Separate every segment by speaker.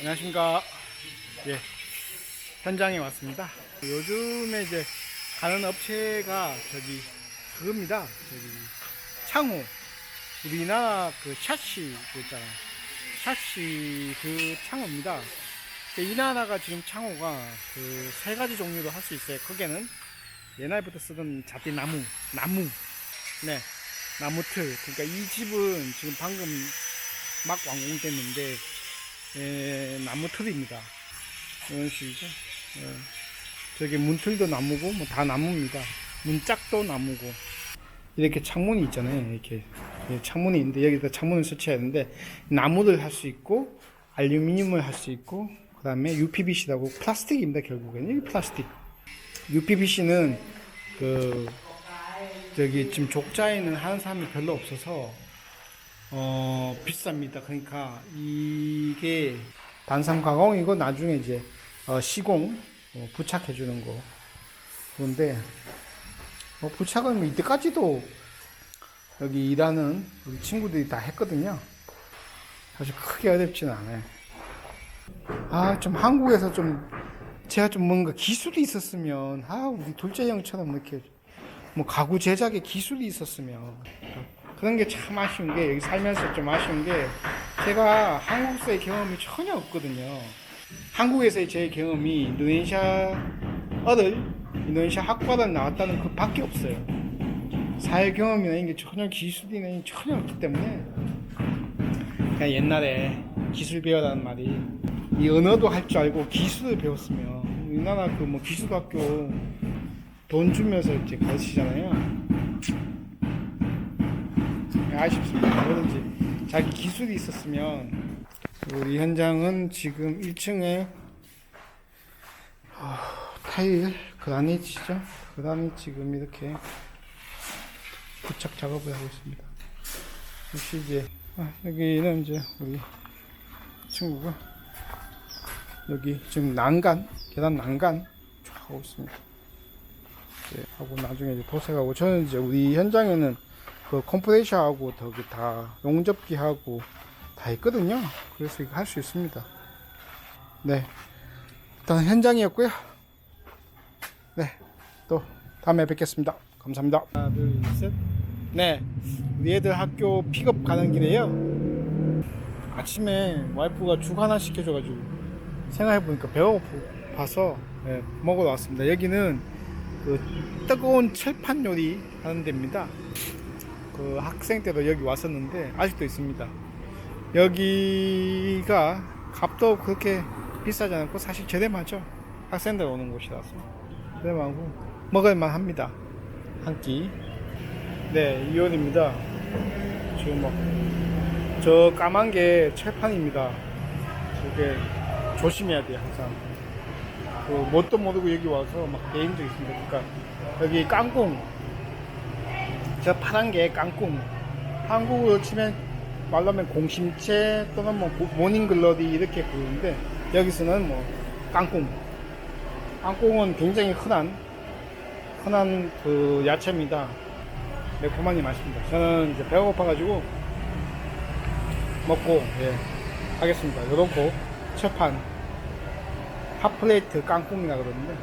Speaker 1: 안녕하십니까. 예. 현장에 왔습니다. 요즘에 이제 가는 업체가 저기 그겁니다. 저기 창호. 우리나라 그 샤시 그 있잖아. 샤시 그 창호입니다. 이 나라가 지금 창호가 그 세 가지 종류로 할 수 있어요. 거기에는 옛날부터 쓰던 잣대 나무, 나무. 네. 나무 틀. 그러니까 이 집은 지금 방금 막 완공됐는데 예, 나무 틀입니다. 이런 식이죠. 예. 저기 문틀도 나무고 뭐 다 나무입니다. 문짝도 나무고 이렇게 창문이 있잖아요. 이렇게 예, 창문이 있는데 여기다 창문을 설치해야 되는데 나무를 할 수 있고 알루미늄을 할 수 있고 그 다음에 UPVC라고 플라스틱입니다. 결국에는 이게 플라스틱. UPVC는 그 저기 지금 족자에는 하는 사람이 별로 없어서 어 비쌉니다. 그러니까 이게 단상 가공이고 나중에 이제 어, 시공 어, 부착해 주는 거 그런데 뭐 부착은 뭐 이때까지도 여기 일하는 우리 친구들이 다 했거든요. 사실 크게 어렵지는 않아요. 아 좀 한국에서 좀 제가 좀 뭔가 기술이 있었으면 아 우리 둘째 형처럼 이렇게 뭐 가구 제작에 기술이 있었으면 그런 게 참 아쉬운 게 여기 살면서 좀 아쉬운 게 제가 한국에서의 경험이 전혀 없거든요. 한국에서의 제 경험이 인도네시아 어들 인도네시아 학과를 나왔다는 그 밖에 없어요. 사회 경험이나 이게 전혀 기술이나 전혀 없기 때문에 그냥 옛날에 기술 배워라는 말이 이 언어도 할 줄 알고 기술을 배웠으면 우리나라 그 뭐 기술학교 돈 주면서 이제 가르치잖아요. 아쉽습니다. 뭐든지 자기 기술이 있었으면 우리 현장은 지금 1층에 타일 그라니치죠. 그라니 지금 이렇게 부착 작업을 하고 있습니다. 역시 이제 아, 여기는 이제 우리 친구가 여기 지금 난간 계단 난간 쫙 하고 있습니다. 네, 하고 나중에 이제 도색하고 저는 이제 우리 현장에는 그 컴프레셔하고 저기 다 용접기하고 다 있거든요. 그래서 이거 할 수 있습니다. 네. 일단 현장이었고요. 네. 또 다음에 뵙겠습니다. 감사합니다. 하나, 둘, 셋. 네. 우리 애들 학교 픽업 가는 길에요. 아침에 와이프가 죽 하나 시켜줘가지고 생각해보니까 배가 고파서 네, 먹으러 왔습니다. 여기는 그 뜨거운 철판 요리 하는 데입니다. 그 학생 때도 여기 왔었는데 아직도 있습니다. 여기가 값도 그렇게 비싸지 않고 사실 저렴하죠. 학생들 오는 곳이라서 저렴하고 먹을만 합니다. 한 끼. 네, 이온입니다. 지금 막, 저 까만 게 철판입니다. 이게 조심해야 돼요, 항상. 그, 뭣도 모르고 여기 와서 막 개인 적 있습니다. 그러니까, 여기 깡꿍. 저 파란 게 깡꿍. 한국으로 치면 말로 하면 공심채 또는 뭐 모- 모닝글러리 이렇게 부르는데, 여기서는 뭐, 깡꿍. 깡꿍은 굉장히 흔한, 흔한 그 야채입니다. 매콤하니 맛있습니다. 저는 이제 배가 고파가지고 먹고 예 하겠습니다. 요렇고 첫판 핫플레이트 깡꿍이라 그러는데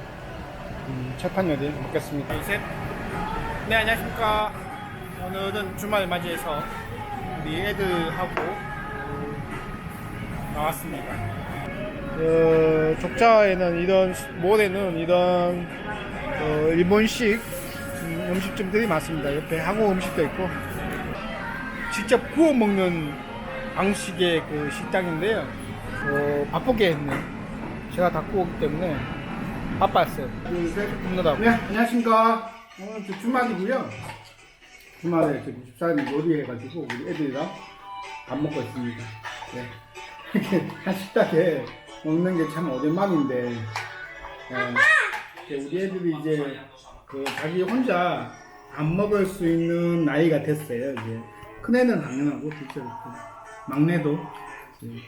Speaker 1: 음, 첫판 요리 먹겠습니다. 네 안녕하십니까. 오늘은 주말 맞이해서 우리 애들하고 어, 나왔습니다. 어, 족자에는 이런 몰에는 이런 어, 일본식 음, 음식점들이 많습니다. 옆에 한국 음식도 있고 직접 구워 먹는 방식의 그 식당인데요. 어, 바쁘게 했네. 제가 다 구웠기 때문에 바빴어요. 굽느라고. 네, 안녕하십니까. 오늘 주- 주말이고요. 주말에 지금 집사람이 요리해가지고 우리 애들이랑 밥 먹고 있습니다. 네. 이렇게 한 식탁에 먹는 게 참 오랜만인데 예, 우리 애들이 이제 그 자기 혼자 안 먹을 수 있는 나이가 됐어요. 이제 큰애는 당연하고 둘째는 막내도 이제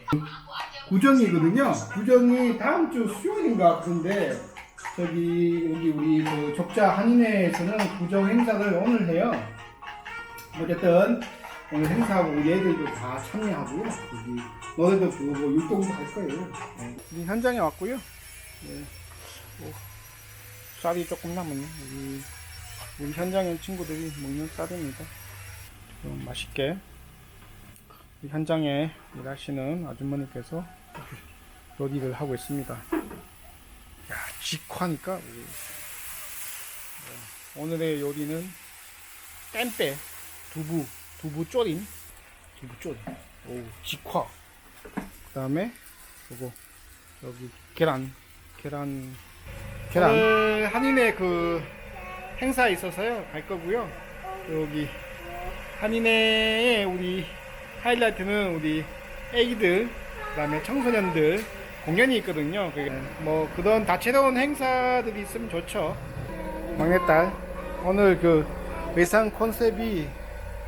Speaker 1: 구정이거든요. 구정이 다음 주 수요일인가 그런데 저기 여기 우리 그 적자 한인회에서는 구정 행사를 오늘 해요. 어쨌든 오늘 행사하고 애들도 다 참여하고요. 여기 너네도 그뭐 율동도 할 거예요. 네. 우리 현장에 왔고요. 네. 오, 쌀이 조금 남았네. 우리, 우리 있는 친구들이 먹는 쌀입니다. 좀 맛있게 우리 현장에 일하시는 아주머니께서 요리를 하고 있습니다. 야, 직화니까 네, 오늘의 요리는 땜빼 두부 두부 쪼림 두부 쪼림 오 직화. 그 다음에 요거 여기 계란 계란 계란. 한인의 그 행사 있어서요. 갈 거고요. 여기 한인의 우리 하이라이트는 우리 애기들 그 다음에 청소년들 공연이 있거든요. 그게 뭐 그런 다채로운 행사들이 있으면 좋죠. 막내딸. 오늘 그 외상 컨셉이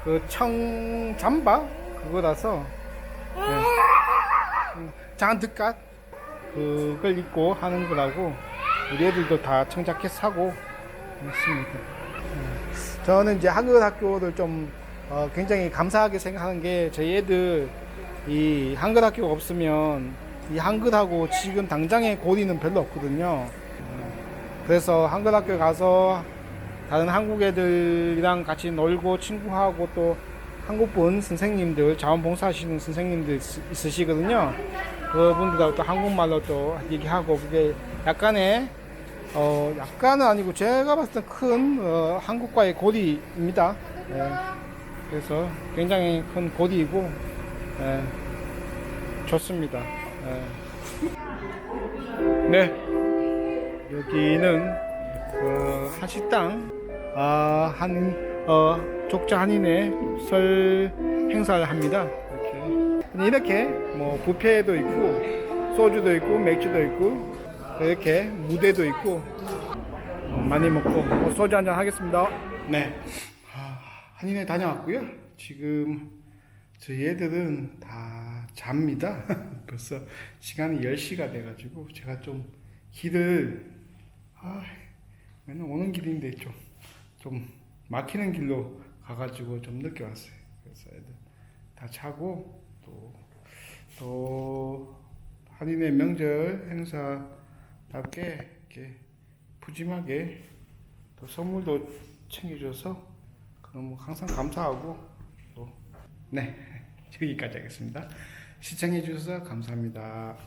Speaker 1: 그 청잠바 그거라서 네. 음, 장득갓 그걸 입고 하는 거라고 우리 애들도 다 청자켓 사고 했습니다. 음. 저는 이제 한글 학교를 좀 어, 굉장히 감사하게 생각하는 게 저희 애들 이 한글 학교가 없으면 이 한글하고 지금 당장의 고리는 별로 없거든요. 음, 그래서 한글 학교 가서 다른 한국 애들이랑 같이 놀고 친구하고 또 한국분 선생님들 자원봉사하시는 선생님들 있- 있으시거든요. 그분들하고 또 한국말로 또 얘기하고 그게 약간의 어 약간은 아니고 제가 봤을 때큰 어, 한국과의 고리입니다. 예. 그래서 굉장히 큰 고리이고 예, 좋습니다. 예. 네 여기는 그 한식당 아, 한 어, 족자 한인의 설 행사를 합니다. 이렇게 이렇게 뭐 뷔페도 있고 소주도 있고 맥주도 있고 이렇게 무대도 있고 어, 많이 먹고 어, 소주 한잔 하겠습니다. 네. 아, 한인회 다녀왔고요. 지금 저희 애들은 다 잡니다. 벌써 시간이 10시가 돼가지고 제가 좀 길을 아, 맨날 오는 길인데 좀, 좀 막히는 길로 가가지고 좀 늦게 왔어요. 그래서 애들 다 자고 또, 또 한인의 명절 행사답게 이렇게 푸짐하게 또 선물도 챙겨줘서 너무 항상 감사하고 또 네 여기까지 하겠습니다. 시청해 주셔서 감사합니다.